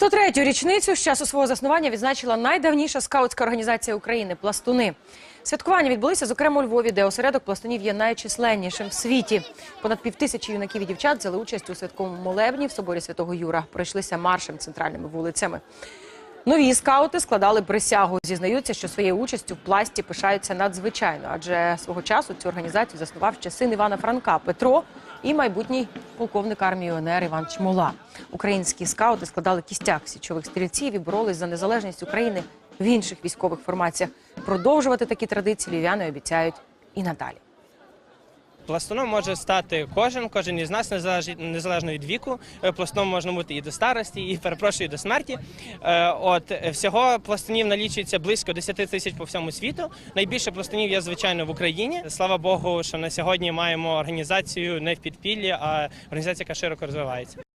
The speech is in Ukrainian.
103-ю річницю з часу свого заснування відзначила найдавніша скаутська організація України Пластуни. Святкування відбулися, зокрема, у Львові, де осередок пластунів є найчисленнішим в світі. Понад півтисячі юнаків і дівчат взяли участь у святковому молебні в соборі Святого Юра. Пройшлися маршем центральними вулицями. Нові скаути складали присягу. Зізнаються, що своєю участю в пласті пишаються надзвичайно, адже свого часу цю організацію заснував ще син Івана Франка Петро і майбутній полковник армії ОНР Іван Чмола. Українські скаути складали кістяк січових стрільців і боролись за незалежність України в інших військових формаціях. Продовжувати такі традиції львів'яни обіцяють і надалі. Пластуном може стати кожен, кожен із нас незалежно, від віку. Е, Пластуном можна бути і до старості, і перепрошую до смерті. Е, От всього пластунів налічується близько 10 тисяч по всьому світу. Найбільше пластунів є звичайно в Україні. Слава Богу, що на сьогодні маємо організацію не в підпіллі, а організація, яка широко розвивається.